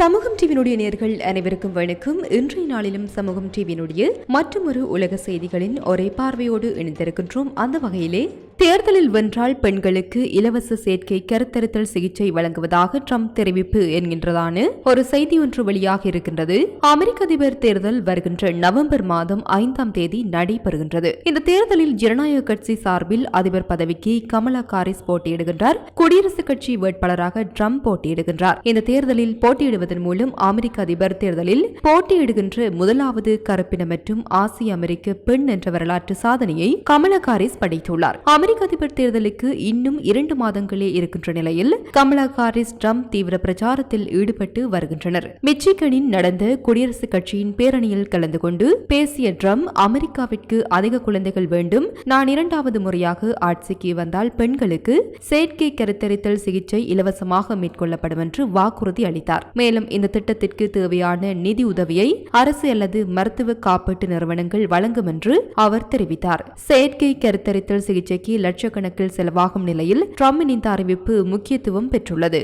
சமூகம் டிவியினுடைய நேர்கள் அனைவருக்கும் வணக்கம். இன்றைய நாளிலும் சமூகம் டிவியினுடைய மற்றொரு உலக செய்திகளின் ஒரே பார்வையோடு இணைந்திருக்கின்றோம். அந்த வகையிலே தேர்தலில் வென்றால் பெண்களுக்கு இலவச சேர்க்கை கருத்தரித்தல் சிகிச்சை வழங்குவதாக ட்ரம்ப் தெரிவிப்பு என்கின்றதான ஒரு செய்தி ஒன்று வெளியாக இருக்கின்றது. அமெரிக்க அதிபர் தேர்தல் வருகின்ற நவம்பர் மாதம் ஐந்தாம் தேதி நடைபெறுகின்றது. இந்த தேர்தலில் ஜனநாயக கட்சி சார்பில் அதிபர் பதவிக்கு கமலா காரிஸ் போட்டியிடுகின்றார். குடியரசுக் கட்சி வேட்பாளராக ட்ரம்ப் போட்டியிடுகின்றார். இந்த தேர்தலில் போட்டியிடுவதன் மூலம் அமெரிக்க அதிபர் தேர்தலில் போட்டியிடுகின்ற முதலாவது கருப்பின மற்றும் ஆசிய அமெரிக்க பெண் என்ற வரலாற்று சாதனையை கமலா காரிஸ் படைத்துள்ளார். அமெரிக்க அதிபர் தேர்தலுக்கு இன்னும் இரண்டு மாதங்களே இருக்கின்ற நிலையில் கமலா ஹாரிஸ் ட்ரம்ப் தீவிர பிரச்சாரத்தில் ஈடுபட்டு வருகின்றனர். மிச்சிகனின் நடந்த குடியரசுக் கட்சியின் பேரணியில் கலந்து கொண்டு பேசிய ட்ரம்ப் அமெரிக்காவிற்கு அதிக குழந்தைகள் வேண்டும். நான் இரண்டாவது முறையாக ஆட்சிக்கு வந்தால் பெண்களுக்கு செயற்கை கருத்தரித்தல் சிகிச்சை இலவசமாக மேற்கொள்ளப்படும் என்று வாக்குறுதி அளித்தார். மேலும் இந்த திட்டத்திற்கு தேவையான நிதி உதவியை அரசு அல்லது மருத்துவ காப்பீட்டு நிறுவனங்கள் வழங்கும் என்று அவர் தெரிவித்தார். செயற்கை கருத்தரித்தல் சிகிச்சைக்கு லட்சக்கணக்கில் செலவாகும் நிலையில் ட்ரம்பின் இந்த அறிவிப்பு முக்கியத்துவம் பெற்றுள்ளது.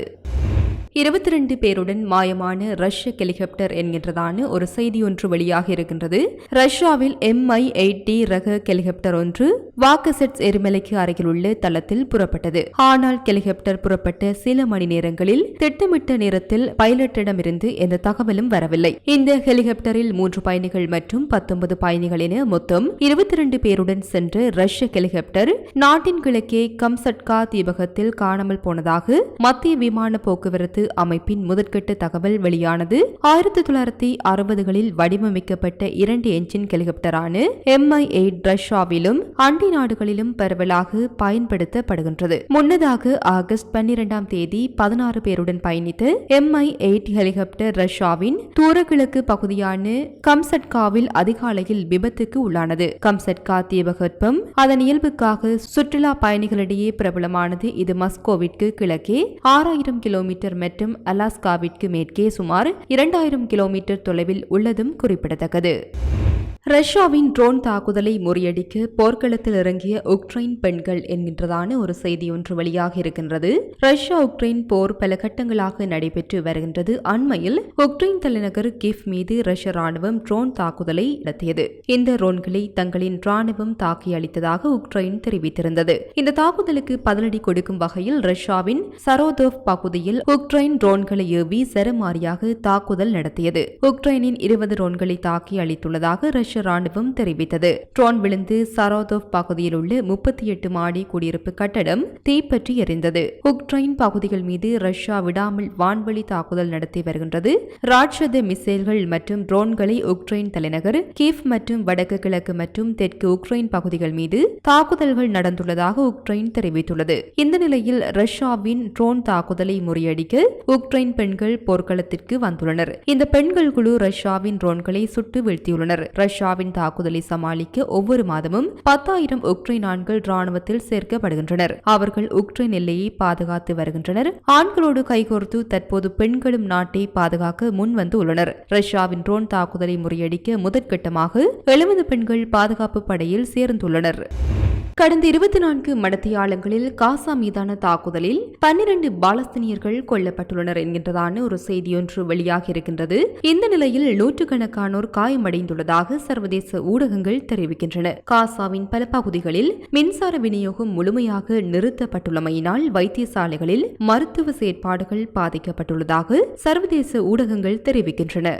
இருபத்தி ரெண்டு பேருடன் மாயமான ரஷ்ய ஹெலிகாப்டர் என்கின்றதான ஒரு செய்தி ஒன்று வெளியாக இருக்கின்றது ரஷ்யாவில் எம்ஐ எயிட் டி ரக ஹெலிகாப்டர் ஒன்று வாக்கசெட்ஸ் எரிமலைக்கு அருகில் உள்ள தளத்தில் புறப்பட்டது. ஆனால் ஹெலிகாப்டர் புறப்பட்ட சில மணி நேரங்களில் திட்டமிட்ட நேரத்தில் பைலட்டிடமிருந்து எந்த தகவலும் வரவில்லை. இந்த ஹெலிகாப்டரில் மூன்று பயணிகள் மற்றும் பத்தொன்பது பயணிகள் என மொத்தம் இருபத்தி ரெண்டு பேருடன் சென்ற ரஷ்ய ஹெலிகாப்டர் நாட்டின் கிழக்கே கம்சட்கா தீபகத்தில் காணாமல் போனதாக மத்திய விமான போக்குவரத்து அமைப்பின் முதற்கட்ட தகவல் வெளியானது ஆயிரத்தி தொள்ளாயிரத்தி அறுபதுகளில் வடிவமைக்கப்பட்ட இரண்டு என்ஜின் ஹெலிகாப்டரான எம்ஐ எயிட் ரஷ்யாவிலும் அண்டை நாடுகளிலும் பரவலாக பயன்படுத்தப்படுகின்றது. முன்னதாக ஆகஸ்ட் பன்னிரெண்டாம் தேதி பதினாறு பேருடன் பயணித்த எம்ஐ எயிட் ஹெலிகாப்டர் ரஷ்யாவின் தூரகிழக்கு பகுதியான கம்சட்காவில் அதிகாலையில் விபத்துக்கு உள்ளானது. கம்சட்கா தீபகற்பம் அதன் இயல்புக்காக சுற்றுலா பயணிகளிடையே பிரபலமானது இது மஸ்கோவிற்கு கிழக்கே ஆறாயிரம் கிலோமீட்டர் மற்றும் அலாஸ்காவிற்கு மேற்கே சுமார் இரண்டாயிரம் கிலோமீட்டர் தொலைவில் உள்ளதும் குறிப்பிடத்தக்கது. ரஷ்யாவின் ட்ரோன் தாக்குதலை முறியடிக்க போர்க்களத்தில் இறங்கிய உக்ரைன் பெண்கள் என்கின்றதான ஒரு செய்தி ஒன்று வெளியாக இருக்கின்றது. ரஷ்யா உக்ரைன் போர் பல கட்டங்களாக நடைபெற்று வருகின்றது. அண்மையில் உக்ரைன் தலைநகர் கிஃப் மீது ரஷ்ய ராணுவம் ட்ரோன் தாக்குதலை நடத்தியது. இந்த ட்ரோன்களை தங்களின் ராணுவம் தாக்கி அளித்ததாக உக்ரைன் தெரிவித்திருந்தது. இந்த தாக்குதலுக்கு பதிலடி கொடுக்கும் வகையில் ரஷ்யாவின் சரோதோவ் பகுதியில் உக்ரைன் ட்ரோன்களை ஏவி சரமாரியாக தாக்குதல் நடத்தியது. உக்ரைனின் இருபது ட்ரோன்களை தாக்கி அளித்துள்ளதாக ரஷ்ய ராணுவம் தெரிவித்தது. ட்ரோன் விழுந்து சரோதோவ் பகுதியில் உள்ள முப்பத்தி எட்டு மாடி குடியிருப்பு கட்டடம் தீப்பற்றி எரிந்தது. உக்ரைன் பகுதிகள் மீது ரஷ்யா விடாமல் வான்வழி தாக்குதல் நடத்தி வருகின்றது. ராட்சத மிசைல்கள் மற்றும் ட்ரோன்களை உக்ரைன் தலைநகர் கீவ் மற்றும் வடக்கு கிழக்கு மற்றும் தெற்கு உக்ரைன் பகுதிகள் மீது தாக்குதல்கள் நடந்துள்ளதாக உக்ரைன் தெரிவித்துள்ளது. இந்த நிலையில் ரஷ்யாவின் ட்ரோன் தாக்குதலை முறியடிக்க உக்ரைன் பெண்கள் போர்க்களத்திற்கு வந்துள்ளனர். இந்த பெண்கள் குழு ரஷ்யாவின் ட்ரோன்களை சுட்டு வீழ்த்தியுள்ளனர். ரஷ்யாவின் தாக்குதலை சமாளிக்க ஒவ்வொரு மாதமும் பத்தாயிரம் உக்ரைன் ஆண்கள் ராணுவத்தில் சேர்க்கப்படுகின்றனர். அவர்கள் உக்ரைன் எல்லையை பாதுகாத்து வருகின்றனர். ஆண்களோடு கைகோர்த்து தற்போது பெண்களும் நாட்டை பாதுகாக்க முன் வந்து உள்ளனர் ரஷ்யாவின் ட்ரோன் தாக்குதலை முறியடிக்க முதற்கட்டமாக எழுபது பெண்கள் பாதுகாப்பு படையில் சேர்ந்துள்ளனர். கடந்த இருபத்தி நான்கு மடத்தியாளங்களில் காசா மீதான தாக்குதலில் பன்னிரண்டு பாலஸ்தீனியர்கள் கொல்லப்பட்டுள்ளனர் என்கின்றதான ஒரு செய்தியொன்று வெளியாக இருக்கின்றது. இந்த நிலையில் நூற்றுக்கணக்கானோர் காயமடைந்துள்ளதாக சர்வதேச ஊடகங்கள் தெரிவிக்கின்றன. காசாவின் பல பகுதிகளில் மின்சார விநியோகம் முழுமையாக நிறுத்தப்பட்டுள்ளமையினால் வைத்தியசாலைகளில் மருத்துவ செயற்பாடுகள் பாதிக்கப்பட்டுள்ளதாக சர்வதேச ஊடகங்கள் தெரிவிக்கின்றன.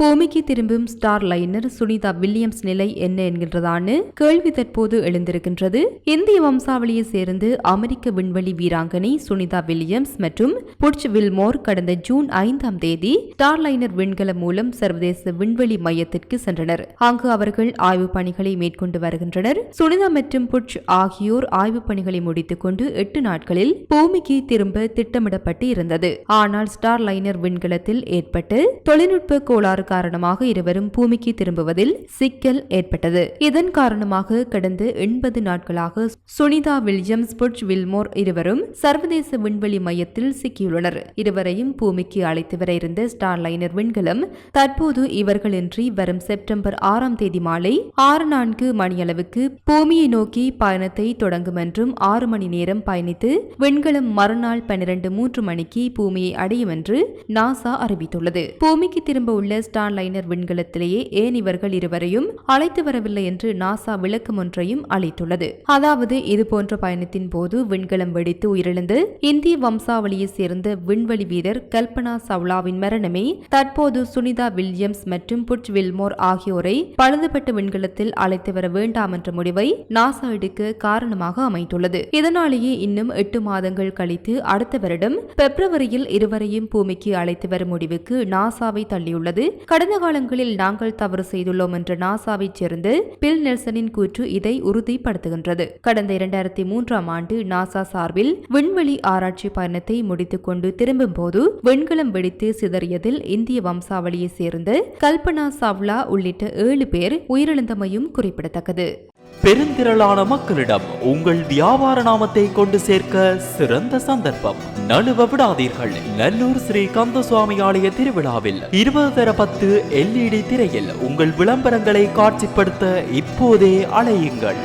பூமிக்கு திரும்பும் ஸ்டார் லைனர் சுனிதா வில்லியம்ஸ் நிலை என்ன என்கின்றதான கேள்வி தற்போது எழுந்திருக்கின்றது. இந்திய வம்சாவளியை சேர்ந்து அமெரிக்க விண்வெளி வீராங்கனை சுனிதா வில்லியம்ஸ் மற்றும் புட்ச் வில்மோர் கடந்த ஜூன் ஐந்தாம் தேதி ஸ்டார் லைனர் விண்கலம் மூலம் சர்வதேச விண்வெளி மையத்திற்கு சென்றனர். அங்கு அவர்கள் ஆய்வுப் பணிகளை மேற்கொண்டு வருகின்றனர். சுனிதா மற்றும் புட்ச் ஆகியோர் ஆய்வுப் பணிகளை முடித்துக் கொண்டு எட்டு நாட்களில் பூமிக்கு திரும்ப திட்டமிடப்பட்டு இருந்தது. ஆனால் ஸ்டார் லைனர் விண்கலத்தில் ஏற்பட்டு தொழில்நுட்ப கோளாறு காரணமாக இருவரும் பூமிக்கு திரும்புவதில் சிக்கல் ஏற்பட்டது. இதன் காரணமாக கடந்த எண்பது நாட்களாக சுனிதா வில்லியம்ஸ் புட்ச் வில்மோர் இருவரும் சர்வதேச விண்வெளி மையத்தில் சிக்கியுள்ளனர். இருவரையும் பூமிக்கு அழைத்து வர இருந்த ஸ்டார்லைனர் விண்கலம் தற்போது இவர்களின்றி வரும் செப்டம்பர் ஆறாம் தேதி மாலை ஆறு நான்கு மணியளவுக்கு பூமியை நோக்கி பயணத்தை தொடங்கும் என்றும் ஆறு மணி நேரம் பயணித்து விண்கலம் மறுநாள் பன்னிரண்டு மூன்று மணிக்கு பூமியை அடையும் என்று நாசா அறிவித்துள்ளது. பூமிக்கு திரும்ப உள்ள ஸ்டார்லைனர் விண்கலத்திலேயே ஏன் இவர்கள் இருவரையும் அழைத்து வரவில்லை என்று நாசா விளக்கம் ஒன்றையும் அளித்துள்ளது. அதாவது இதுபோன்ற பயணத்தின் போது விண்கலம் வெடித்து உயிரிழந்து இந்திய வம்சாவளியை சேர்ந்த விண்வெளி வீரர் கல்பனா சவ்லாவின் மரணமே தற்போது சுனிதா வில்லியம்ஸ் மற்றும் புட் வில்மோர் ஆகியோரை பழுதுபட்ட விண்கலத்தில் அழைத்து வர வேண்டாம் என்ற முடிவை நாசா எடுக்க காரணமாக அமைந்துள்ளது. இதனாலேயே இன்னும் எட்டு மாதங்கள் கழித்து அடுத்த வருடம் பிப்ரவரியில் இருவரையும் பூமிக்கு அழைத்து வரும் முடிவுக்கு நாசாவை தள்ளியுள்ளது கடந்த காலங்களில் நாங்கள் தவறு செய்துள்ளோம் என்ற நாசாவைச் சேர்ந்த பில் நெல்சனின் கூற்று இதை உறுதிப்படுத்துகின்றது. கடந்த இரண்டாயிரத்தி மூன்றாம் ஆண்டு நாசா சார்பில் விண்வெளி ஆராய்ச்சி பயணத்தை முடித்துக் கொண்டு திரும்பும் போது வெண்கலம் வெடித்து சிதறியதில் இந்திய வம்சாவளியைச் சேர்ந்து கல்பனா சாவ்லா உள்ளிட்ட ஏழு பேர் உயிரிழந்தமையும் குறிப்பிடத்தக்கது. பெருந்திரளான மக்களிடம் உங்கள் வியாபார நாமத்தை கொண்டு சேர்க்க சிறந்த சந்தர்ப்பம். நழுவ விடாதீர்கள். நல்லூர் ஸ்ரீ கந்தசுவாமி ஆலய திருவிழாவில் இருபது தர பத்து எல்இடி திரையில் உங்கள் விளம்பரங்களை காட்சிப்படுத்த இப்போதே அலையுங்கள்.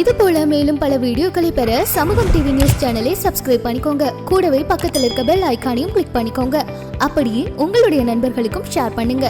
இது போல மேலும் பல வீடியோக்களை பெற சமூகம் டிவி நியூஸ் சேனலை சப்ஸ்கிரைப் பண்ணிக்கோங்க. கூடவே பக்கத்தில் இருக்க பெல் ஐக்கானையும் கிளிக் பண்ணிக்கோங்க. அப்படியே உங்களுடைய நண்பர்களுக்கும் ஷேர் பண்ணுங்க.